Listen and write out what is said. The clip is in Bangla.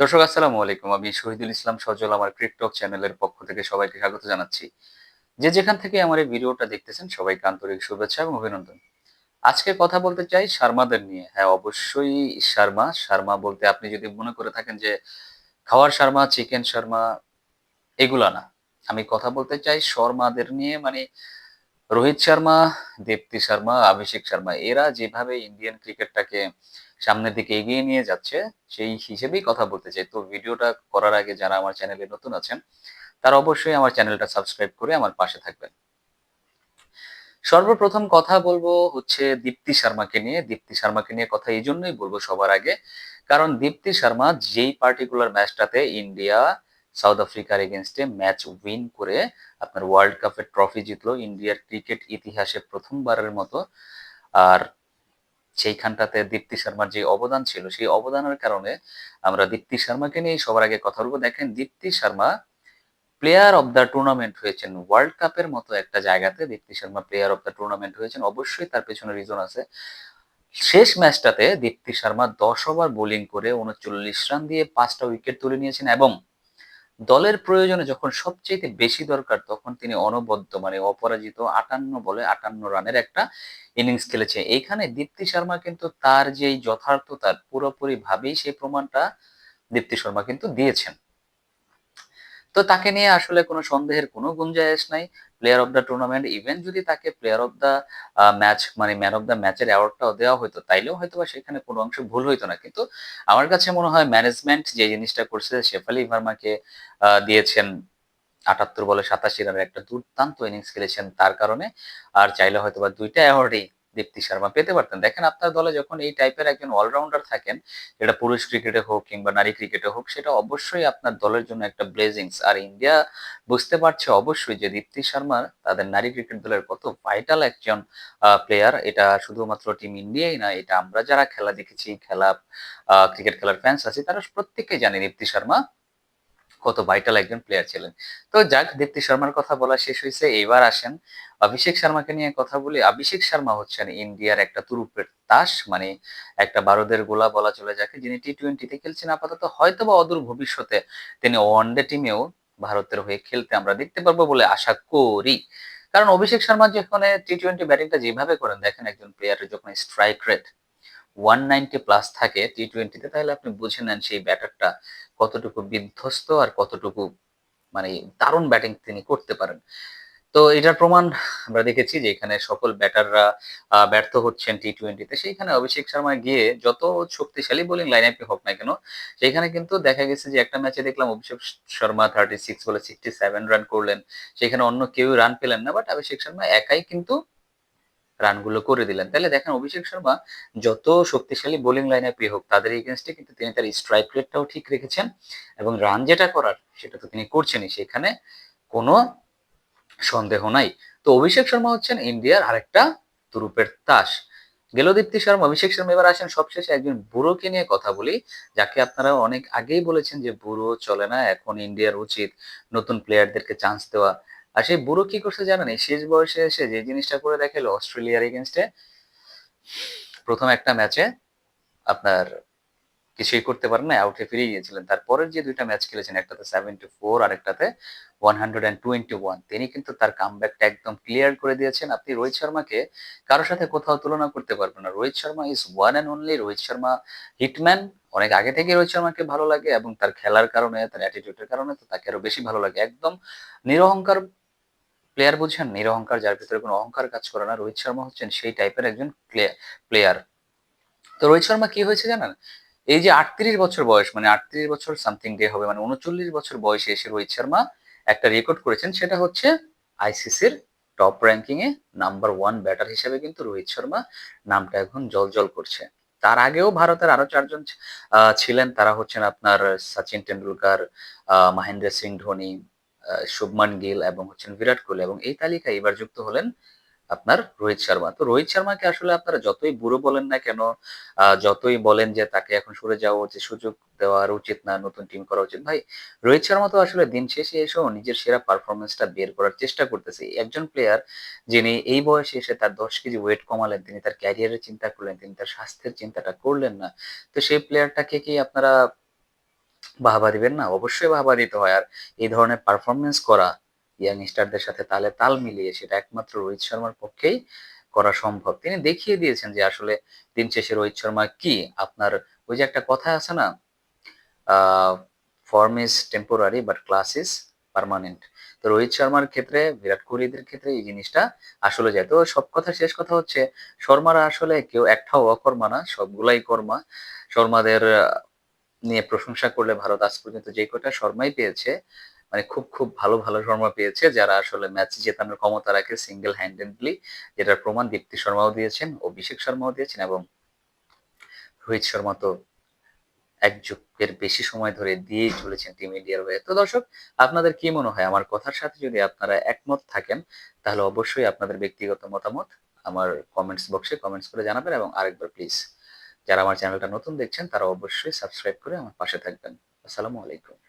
দর্শক, আসসালামু আলাইকুম। আমি শহীদুল ইসলাম সজল, আমার ক্রিকটক চ্যানেলের পক্ষ থেকে সবাইকে স্বাগত জানাচ্ছি। যে যেখান থেকে আমার এই ভিডিওটা দেখতেছেন, সবাইকে আন্তরিক শুভেচ্ছা এবং অভিনন্দন। আজকে কথা বলতে চাই শর্মাদের নিয়ে। হ্যাঁ অবশ্যই শর্মা। শর্মা বলতে আপনি যদি মনে করে থাকেন যে খাওয়ার শর্মা, চিকেন শর্মা, এগুলা না। আমি কথা বলতে চাই শর্মাদের নিয়ে মানে রোহিত শর্মা, দীপ্তি শর্মা, অভিষেক শর্মা, এরা যেভাবে ইন্ডিয়ান ক্রিকেটটাকে সামনের দিকে এগিয়ে নিয়ে যাচ্ছে, সেই হিসেবেই কথা বলতে চাই। তো ভিডিওটা করার আগে যারা আমার চ্যানেলে নতুন আছেন, তারা অবশ্যই আমার চ্যানেলটা সাবস্ক্রাইব করে আমার পাশে থাকবেন। সর্বপ্রথম কথা বলব হচ্ছে দীপ্তি শর্মাকে নিয়ে। দীপ্তি শর্মাকে নিয়ে কথা এই জন্যই বলব সবার আগে, কারণ দীপ্তি শর্মা যেই পার্টিকুলার ম্যাচটাতে ইন্ডিয়া সাউথ আফ্রিকার এগেনস্টে ম্যাচ উইন করে আপনার ওয়ার্ল্ড কাপের ট্রফি জিতলো ইন্ডিয়ার ক্রিকেট ইতিহাসে প্রথমবারের মতো। আর সেইখানটাতে দীপ্তি শর্মার যে অবদান ছিল, সেই অবদানের কারণে আমরা দীপ্তি শর্মাকে নিয়ে সবার আগে কথা বলব। দেখেন, Deepti Sharma player of the tournament হয়েছেন। ওয়ার্ল্ড কাপের মতো একটা জায়গাতে Deepti Sharma player of the tournament হয়েছেন। অবশ্যই তার পেছনে রিজন আছে। শেষ ম্যাচটাতে দীপ্তি শর্মা দশ ওভার বোলিং করে উনচল্লিশ রান দিয়ে পাঁচটা উইকেট তুলে নিয়েছেন এবং দলের প্রয়োজনে যখন সবচেয়ে বেশি দরকার, তখন তিনি অনবদ্য মানে অপরাজিত আটান্ন বলে আটান্ন রানের একটা ইনিংস খেলেছে। এখানে দীপ্তি শর্মা কিন্তু তার যেই যথার্থতার পুরোপুরি ভাবেই সেই প্রমাণটা দীপ্তি শর্মা কিন্তু দিয়েছেন। তো তাকে নিয়ে আসলে কোনো সন্দেহের কোনো গুঞ্জায়স নাই। Player of the tournament even যদি তাকে প্লেয়ার অফ দ্য ম্যাচ মানে ম্যান অফ দ্য ম্যাচের অ্যাওয়ার্ডটাও দেওয়া হতো তাইলেও হয়তো বা সেখানে কোনো অংশ ভুল হইতো না। কিন্তু আমার কাছে মনে হয় ম্যানেজমেন্ট যে জিনিসটা করছে, শেফালি ভার্মাকে দিয়েছেন আটাত্তর বলে সাতাশি রানের একটা দুর্দান্ত ইনিংস খেলেছেন তার কারণে। আর চাইলে হয়তো বা দুইটা অ্যাওয়ার্ডই দীপ্তি শর্মা। পেতে পারতেন। দেখেন আপনার দলে যখন এই টাইপের একজন অলরাউন্ডার থাকেন, যেটা পুরুষ ক্রিকেটে হোক কিংবা নারী ক্রিকেটে হোক, সেটা অবশ্যই আপনার দলের জন্য একটা ব্লেজিংস আর ইন্ডিয়া বুঝতে পারছে অবশ্যই যে দীপ্তি শর্মা তাদের নারী ক্রিকেট দলের কত ভাইটাল একজন প্লেয়ার এটা শুধুমাত্র টিম ইন্ডিয়াই না, এটা আমরা যারা খেলা দেখেছি, খেলা ক্রিকেট খেলার ফ্যান্স আছি, তারা প্রত্যেককেই জানে দীপ্তি শর্মা। কত ভাইটাল একজন প্লেয়ার ছিলেন। তো যাক, দীপ্তি শর্মার কথা বলা শেষ হয়েছে এবার আসেন অভিষেক শর্মাকে নিয়ে কথা বলি। অভিষেক শর্মা হচ্ছেন ইন্ডিয়ার একটা তুরুপের তাস মানে একটা বারোদের গোলা বলা চলে যাকে, যিনি টি টোয়েন্টিতে খেলছেন আপাতত। হয়তো বা অদূর ভবিষ্যতে তিনি ওয়ানডে টিমেও ভারতের হয়ে খেলতে আমরা দেখতে পারব বলে আশা করি। কারণ অভিষেক শর্মা যেখানে টি টোয়েন্টি ব্যাটিংটা যেভাবে করেন, দেখেন একজন প্লেয়ারের যখন strike rate one ninety plus থাকে টি টোয়েন্টিতে তাহলে আপনি বুঝে নেন সেই ব্যাটারটা কতটুকু বিধ্বস্ত আর কতটুকু মানে দারুণ ব্যাটিং তিনি করতে পারেন। তো এটার প্রমাণ আমরা দেখেছি যে এখানে সকল ব্যাটাররা ব্যর্থ হচ্ছেন টি টোয়েন্টিতে সেইখানে অভিষেক শর্মা গিয়ে যত শক্তিশালী বোলিং লাইন আপে হোক না কেন, সেইখানে কিন্তু দেখা গেছে যে একটা ম্যাচে দেখলাম অভিষেক শর্মা থার্টি সিক্স বলে সিক্সটি সেভেন রান করলেন। সেখানে অন্য কেউ রান পেলেন না বাট অভিষেক শর্মা একাই কিন্তু রানগুলো করে দিলেন। তাহলে দেখেন অভিষেক শর্মা যত শক্তিশালী বোলিং লাইনে পেয়ে হোক, তাদের এগেনস্টে কিন্তু তিনি তার স্ট্রাইক রেটটাও ঠিক রেখেছেন এবং রান যেটা করার সেটা তো তিনি করছেনই, সেখানে কোনো সন্দেহ নাই। তো অভিষেক শর্মা হচ্ছেন ইন্ডিয়ার আরেকটা তুরুপের তাস। গেলদীপ্তি শর্মা, অভিষেক শর্মা এবার আসেন সবশেষে একজন বুড়োকে নিয়ে কথা বলি, যাকে আপনারা অনেক আগেই বলেছেন যে বুড়ো চলে না, এখন ইন্ডিয়ার উচিত নতুন প্লেয়ারদেরকে চান্স দেওয়া। আর সেই বুড়ো কি করছে জানেন? শেষ বয়সে এসে যে জিনিসটা করে দেখাল অস্ট্রেলিয়ার এগেনস্টে প্রথম একটা ম্যাচে আপনার কিছুই করতে পারেন না আউটে ফিরে গিয়েছিলেন। তারপরের যে দুইটা ম্যাচ খেলেছেন, একটাতে সেভেন্টি ফোর আর একটাতে one hundred and twenty one তিনি কিন্তু তার কামব্যাকটা একদম ক্লিয়ার করে দিয়েছেন। আপনি রোহিত শর্মাকে কারোর সাথে কোথাও তুলনা করতে পারবেন না। Rohit Sharma is one and only Rohit Sharma hitman অনেক আগে থেকে রোহিত শর্মাকে ভালো লাগে এবং তার খেলার কারণে, তার অ্যাটিটিউডের কারণে তো তাকে আরও বেশি ভালো লাগে। একদম নিরহংকার প্লেয়ার বুঝছেন? নিরহংকার, যার ভিতরে কোনো অহংকার কাজ করে না। রোহিত শর্মা হচ্ছেন সেই টাইপের একজন প্লেয়ার তো রোহিত শর্মা কি হয়েছে জানেন? এই যে আটত্রিশ বছর বয়স মানে আটত্রিশ বছর সামথিং ডে হবে মানে উনচল্লিশ বছর বয়সে এসে রোহিত শর্মা একটা রেকর্ড করেছেন, সেটা হচ্ছে আইসিসির টপ র্যাঙ্কিং এ নাম্বার ওয়ান ব্যাটার হিসেবে কিন্তু রোহিত শর্মা নামটা এখন জল জল করছে। তার আগেও ভারতের আরও চারজন ছিলেন। তারা হচ্ছেন আপনার সচিন টেন্ডুলকার মহেন্দ্র সিং ধোনি শুভমান গিল এবং হচ্ছেন বিরাট কোহলি এবং এই তালিকায় এবার যুক্ত হলেন আপনার রোহিত শর্মা। তো রোহিত শর্মাকে আসলে আপনারা যতই বুড়ো বলেন না কেন যতই বলেন যে তাকে এখন সরে যাওয়া উচিত, সুযোগ দেওয়ার উচিত না, নতুন টিম করা উচিত। ভাই, রোহিত শর্মা তো আসলে দিন শেষে এসেও নিজের সেরা পারফরমেন্সটা বের করার চেষ্টা করতেছে। একজন প্লেয়ার যিনি এই বয়সে এসে তার দশ কেজি ওয়েট কমালেন, তিনি তার ক্যারিয়ারের চিন্তা করলেন, তিনি তার স্বাস্থ্যের চিন্তাটা করলেন না, তো সেই প্লেয়ারটাকে কি আপনারা বাহবা দিবেন না? অবশ্যই বাহবা দিতে হয়। আর এই ধরনের পারফরমেন্স করা ইয়াং স্টারদের সাথে তালে তাল মিলিয়ে সেটা একমাত্র রোহিত শর্মার পক্ষেই করা সম্ভব। তিনি দেখিয়ে দিয়েছেন যে আসলে দিন শেষে রোহিত শর্মা কি? আপনার ওই যে একটা কথা আছে না form is temporary but class is permanent তো রোহিত শর্মার ক্ষেত্রে, বিরাট কোহলিদের ক্ষেত্রে এই জিনিসটা আসলে যায়। তো সব কথা শেষ কথা হচ্ছে, শর্মারা আসলে কেউ একটাও অকর্মা না, সবগুলাই কর্মা। শর্মাদের নিয়ে প্রশংসা করলে ভারত আজ পর্যন্ত যে কটা শর্মাই পেয়েছে মানে খুব খুব ভালো ভালো শর্মা পেয়েছে, যারা আসলে ম্যাচ জেতানোর ক্ষমতা রাখে সিঙ্গেল হ্যান্ডেডলি যেটার প্রমাণ দীপ্তি শর্মাও দিয়েছেন, অভিষেক শর্মাও দিয়েছেন এবং রোহিত শর্মা তো এক যুগের বেশি সময় ধরে দিয়েই চলেছেন টিম ইন্ডিয়ার হয়ে। তো দর্শক, আপনাদের কি মনে হয়? আমার কথার সাথে যদি আপনারা একমত থাকেন, তাহলে অবশ্যই আপনাদের ব্যক্তিগত মতামত আমার কমেন্টস বক্সে কমেন্টস করে জানাবেন এবং আরেকবার প্লিজ যারা আমার চ্যানেলটা নতুন দেখছেন, তারা অবশ্যই সাবস্ক্রাইব করে আমার পাশে থাকবেন। আসসালামু আলাইকুম।